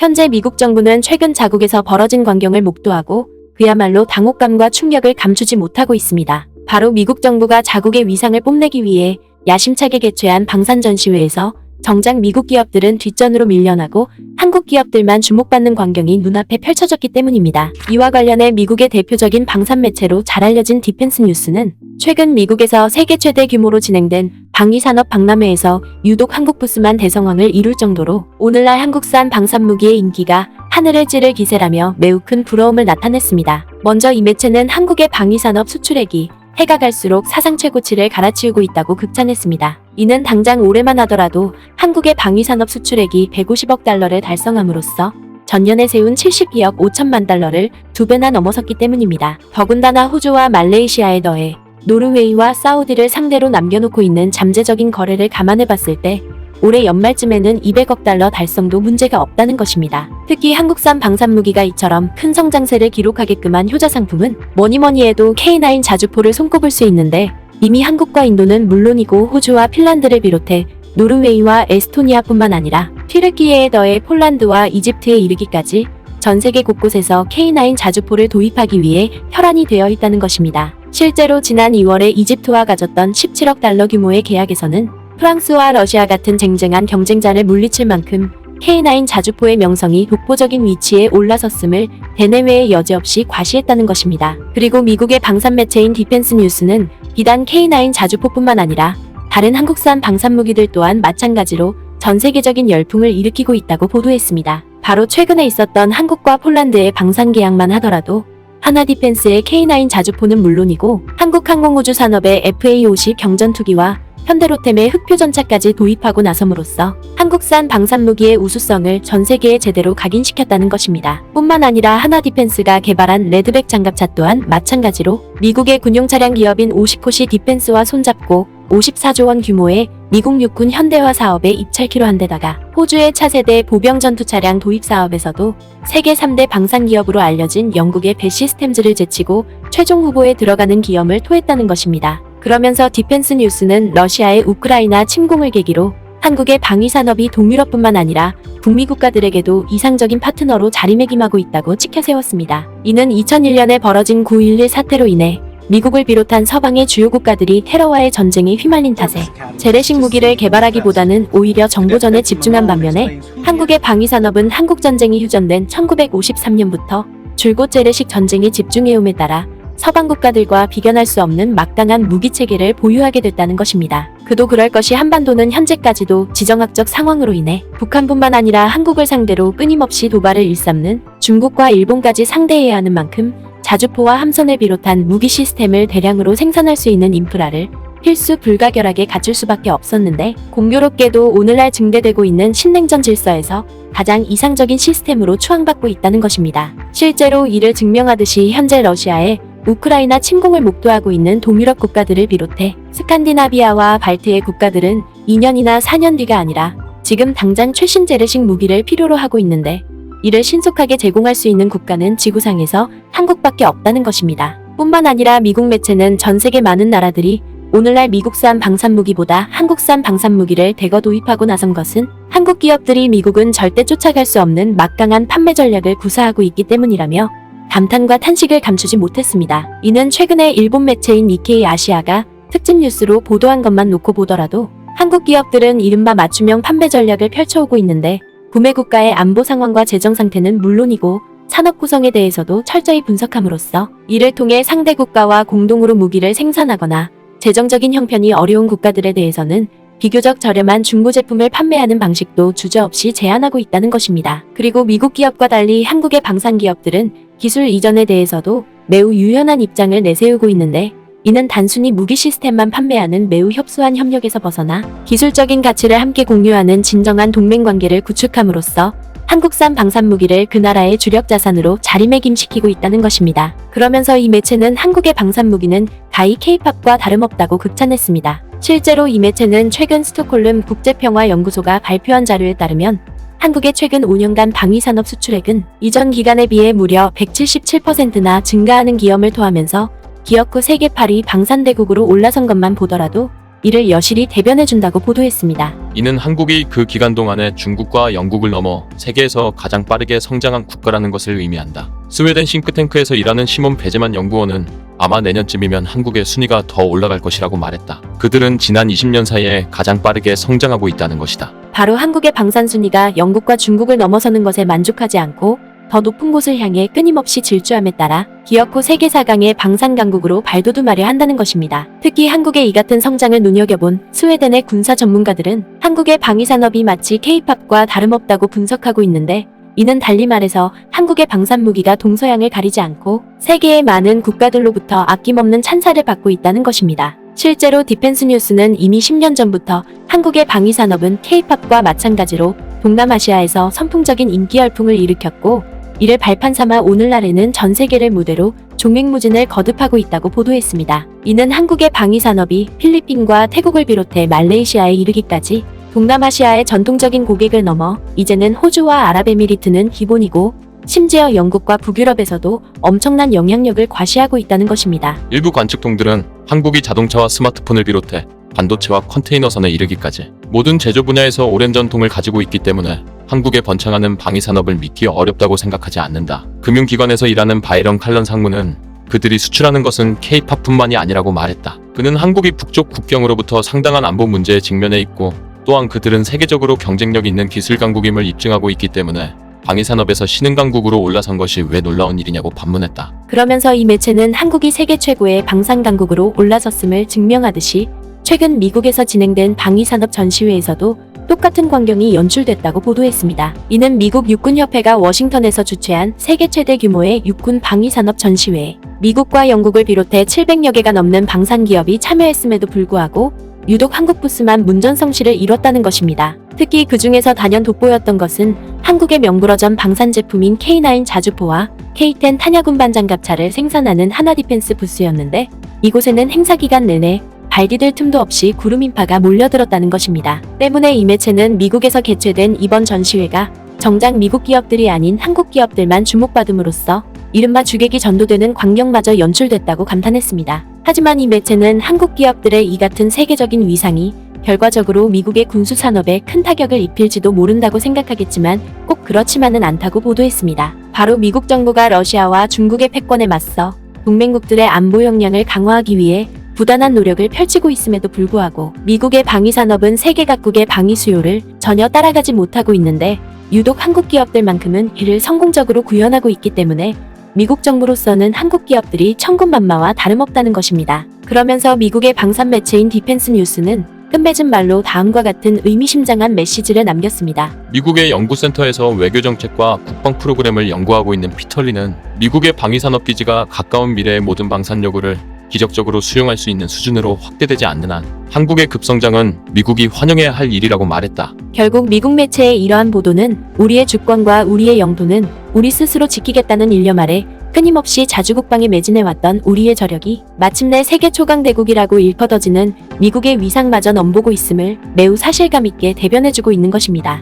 현재 미국 정부는 최근 자국에서 벌어진 광경을 목도하고 그야말로 당혹감과 충격을 감추지 못하고 있습니다. 바로 미국 정부가 자국의 위상을 뽐내기 위해 야심차게 개최한 방산 전시회에서 정작 미국 기업들은 뒷전으로 밀려나고 한국 기업들만 주목받는 광경이 눈앞에 펼쳐졌기 때문입니다. 이와 관련해 미국의 대표적인 방산 매체로 잘 알려진 디펜스 뉴스는 최근 미국에서 세계 최대 규모로 진행된 방위산업 박람회에서 유독 한국 부스만 대성황을 이룰 정도로 오늘날 한국산 방산무기의 인기가 하늘을 찌를 기세라며 매우 큰 부러움을 나타냈습니다. 먼저 이 매체는 한국의 방위산업 수출액이 해가 갈수록 사상 최고치를 갈아치우고 있다고 극찬했습니다. 이는 당장 올해만 하더라도 한국의 방위산업 수출액이 150억 달러를 달성함으로써 전년에 세운 72억 5천만 달러를 두 배나 넘어섰기 때문입니다. 더군다나 호주와 말레이시아에 더해 노르웨이와 사우디를 상대로 남겨놓고 있는 잠재적인 거래를 감안해 봤을 때 올해 연말쯤에는 200억 달러 달성도 문제가 없다는 것입니다. 특히 한국산 방산무기가 이처럼 큰 성장세를 기록하게끔 한 효자 상품은 뭐니뭐니 해도 K9 자주포를 손꼽을 수 있는데 이미 한국과 인도는 물론이고 호주와 핀란드를 비롯해 노르웨이와 에스토니아뿐만 아니라 튀르키예에 더해 폴란드와 이집트에 이르기까지 전 세계 곳곳에서 K9 자주포를 도입하기 위해 혈안이 되어 있다는 것입니다. 실제로 지난 2월에 이집트와 가졌던 17억 달러 규모의 계약에서는 프랑스와 러시아 같은 쟁쟁한 경쟁자를 물리칠 만큼 K9 자주포의 명성이 독보적인 위치에 올라섰음을 대내외에 여지없이 과시했다는 것입니다. 그리고 미국의 방산 매체인 디펜스 뉴스는 비단 K9 자주포뿐만 아니라 다른 한국산 방산무기들 또한 마찬가지로 전 세계적인 열풍을 일으키고 있다고 보도했습니다. 바로 최근에 있었던 한국과 폴란드의 방산 계약만 하더라도 하나 디펜스의 K9 자주포는 물론이고 한국항공우주 산업의 FA50 경전투기와 현대로템의 흑표전차까지 도입하고 나섬으로써 한국산 방산무기의 우수성을 전 세계에 제대로 각인시켰다는 것입니다. 뿐만 아니라 하나 디펜스가 개발한 레드백 장갑차 또한 마찬가지로 미국의 군용 차량 기업인 오시코시 디펜스와 손잡고 54조 원 규모의 미국 육군 현대화 사업에 입찰키로 한 데다가 호주의 차세대 보병 전투 차량 도입 사업에서도 세계 3대 방산 기업으로 알려진 영국의 배 시스템즈를 제치고 최종 후보에 들어가는 기염을 토했다는 것입니다. 그러면서 디펜스 뉴스는 러시아의 우크라이나 침공을 계기로 한국의 방위 산업이 동유럽뿐만 아니라 북미 국가들에게도 이상적인 파트너로 자리매김하고 있다고 치켜 세웠습니다. 이는 2001년에 벌어진 9.11 사태로 인해 미국을 비롯한 서방의 주요 국가들이 테러와의 전쟁에 휘말린 탓에 재래식 무기를 개발하기보다는 오히려 정보전에 집중한 반면에 한국의 방위 산업은 한국 전쟁이 휴전된 1953년부터 줄곧 재래식 전쟁에 집중해옴에 따라 서방 국가들과 비견할 수 없는 막강한 무기 체계를 보유하게 됐다는 것입니다. 그도 그럴 것이 한반도는 현재까지도 지정학적 상황으로 인해 북한뿐만 아니라 한국을 상대로 끊임없이 도발을 일삼는 중국과 일본까지 상대해야 하는 만큼 자주포와 함선을 비롯한 무기 시스템을 대량으로 생산할 수 있는 인프라를 필수 불가결하게 갖출 수밖에 없었는데 공교롭게도 오늘날 증대되고 있는 신냉전 질서에서 가장 이상적인 시스템으로 추앙받고 있다는 것입니다. 실제로 이를 증명하듯이 현재 러시아의 우크라이나 침공을 목도하고 있는 동유럽 국가들을 비롯해 스칸디나비아와 발트의 국가들은 2년이나 4년 뒤가 아니라 지금 당장 최신 재래식 무기를 필요로 하고 있는데 이를 신속하게 제공할 수 있는 국가는 지구상에서 한국밖에 없다는 것입니다. 뿐만 아니라 미국 매체는 전 세계 많은 나라들이 오늘날 미국산 방산무기보다 한국산 방산무기를 대거 도입하고 나선 것은 한국 기업들이 미국은 절대 쫓아갈 수 없는 막강한 판매 전략을 구사하고 있기 때문이라며 감탄과 탄식을 감추지 못했습니다. 이는 최근에 일본 매체인 니케이 아시아가 특집 뉴스로 보도한 것만 놓고 보더라도 한국 기업들은 이른바 맞춤형 판매 전략을 펼쳐오고 있는데 구매 국가의 안보 상황과 재정 상태는 물론이고 산업 구성에 대해서도 철저히 분석함으로써 이를 통해 상대 국가와 공동으로 무기를 생산하거나 재정적인 형편이 어려운 국가들에 대해서는 비교적 저렴한 중고 제품을 판매하는 방식도 주저없이 제한하고 있다는 것입니다. 그리고 미국 기업과 달리 한국의 방산 기업들은 기술 이전에 대해서도 매우 유연한 입장을 내세우고 있는데 이는 단순히 무기 시스템만 판매하는 매우 협소한 협력에서 벗어나 기술적인 가치를 함께 공유하는 진정한 동맹 관계를 구축함으로써 한국산 방산무기를 그 나라의 주력 자산으로 자리매김시키고 있다는 것입니다. 그러면서 이 매체는 한국의 방산무기는 가히 케이팝과 다름없다고 극찬했습니다. 실제로 이 매체는 최근 스톡홀름 국제평화연구소가 발표한 자료에 따르면 한국의 최근 5년간 방위산업 수출액은 이전 기간에 비해 무려 177%나 증가하는 기염을 토하면서 기업 후 세계 8위 방산대국으로 올라선 것만 보더라도 이를 여실히 대변해준다고 보도했습니다. 이는 한국이 그 기간 동안에 중국과 영국을 넘어 세계에서 가장 빠르게 성장한 국가라는 것을 의미한다. 스웨덴 싱크탱크에서 일하는 시몬 베제만 연구원은 아마 내년쯤이면 한국의 순위가 더 올라갈 것이라고 말했다. 그들은 지난 20년 사이에 가장 빠르게 성장하고 있다는 것이다. 바로 한국의 방산 순위가 영국과 중국을 넘어서는 것에 만족하지 않고 더 높은 곳을 향해 끊임없이 질주함에 따라 기어코 세계 4강의 방산 강국으로 발돋움하려 한다는 것입니다. 특히 한국의 이 같은 성장을 눈여겨본 스웨덴의 군사 전문가들은 한국의 방위 산업이 마치 K-팝과 다름없다고 분석하고 있는데 이는 달리 말해서 한국의 방산 무기가 동서양을 가리지 않고 세계의 많은 국가들로부터 아낌없는 찬사를 받고 있다는 것입니다. 실제로 디펜스 뉴스는 이미 10년 전부터 한국의 방위 산업은 K-팝과 마찬가지로 동남아시아에서 선풍적인 인기 열풍을 일으켰고 이를 발판 삼아 오늘날에는 전 세계를 무대로 종횡무진을 거듭하고 있다고 보도했습니다. 이는 한국의 방위 산업이 필리핀과 태국을 비롯해 말레이시아에 이르기까지 동남아시아의 전통적인 고객을 넘어 이제는 호주와 아랍에미리트는 기본이고 심지어 영국과 북유럽에서도 엄청난 영향력을 과시하고 있다는 것입니다. 일부 관측통들은 한국이 자동차와 스마트폰을 비롯해 반도체와 컨테이너선에 이르기까지 모든 제조 분야에서 오랜 전통을 가지고 있기 때문에 한국의 번창하는 방위 산업을 믿기 어렵다고 생각하지 않는다. 금융기관에서 일하는 바이런 칼런 상무는 그들이 수출하는 것은 K-팝뿐만이 아니라고 말했다. 그는 한국이 북쪽 국경으로부터 상당한 안보 문제에 직면해 있고 또한 그들은 세계적으로 경쟁력 있는 기술 강국임을 입증하고 있기 때문에 방위 산업에서 신흥 강국으로 올라선 것이 왜 놀라운 일이냐고 반문했다. 그러면서 이 매체는 한국이 세계 최고의 방산 강국으로 올라섰음을 증명하듯이 최근 미국에서 진행된 방위산업 전시회에서도 똑같은 광경이 연출됐다고 보도했습니다. 이는 미국 육군협회가 워싱턴에서 주최한 세계 최대 규모의 육군 방위산업 전시회, 미국과 영국을 비롯해 700여 개가 넘는 방산 기업이 참여했음에도 불구하고 유독 한국 부스만 문전성시를 이뤘다는 것입니다. 특히 그 중에서 단연 돋보였던 것은 한국의 명불허전 방산 제품인 K9 자주포와 K10 탄약운반 장갑차를 생산하는 하나디펜스 부스였는데 이곳에는 행사 기간 내내 발디딜 틈도 없이 구름 인파가 몰려들었다는 것입니다. 때문에 이 매체는 미국에서 개최된 이번 전시회가 정작 미국 기업들이 아닌 한국 기업들만 주목받음으로써 이른바 주객이 전도되는 광경마저 연출됐다고 감탄했습니다. 하지만 이 매체는 한국 기업들의 이 같은 세계적인 위상이 결과적으로 미국의 군수 산업에 큰 타격을 입힐지도 모른다고 생각하겠지만 꼭 그렇지만은 않다고 보도했습니다. 바로 미국 정부가 러시아와 중국의 패권에 맞서 동맹국들의 안보 역량을 강화하기 위해 부단한 노력을 펼치고 있음에도 불구하고 미국의 방위 산업은 세계 각국의 방위 수요를 전혀 따라가지 못하고 있는데 유독 한국 기업들만큼은 이를 성공적으로 구현하고 있기 때문에 미국 정부로서는 한국 기업들이 천군만마와 다름없다는 것입니다. 그러면서 미국의 방산 매체인 디펜스 뉴스는 끝맺은 말로 다음과 같은 의미심장한 메시지를 남겼습니다. 미국의 연구센터에서 외교 정책과 국방 프로그램을 연구하고 있는 피털리는 미국의 방위산업 기지가 가까운 미래의 모든 방산 요구를 기적적으로 수용할 수 있는 수준으로 확대되지 않는 한 한국의 급성장은 미국이 환영해야 할 일이라고 말했다. 결국 미국 매체의 이러한 보도는 우리의 주권과 우리의 영토는 우리 스스로 지키겠다는 일념 아래 끊임없이 자주국방에 매진해왔던 우리의 저력이 마침내 세계 초강대국이라고 일퍼더지는 미국의 위상마저 넘보고 있음을 매우 사실감 있게 대변해주고 있는 것입니다.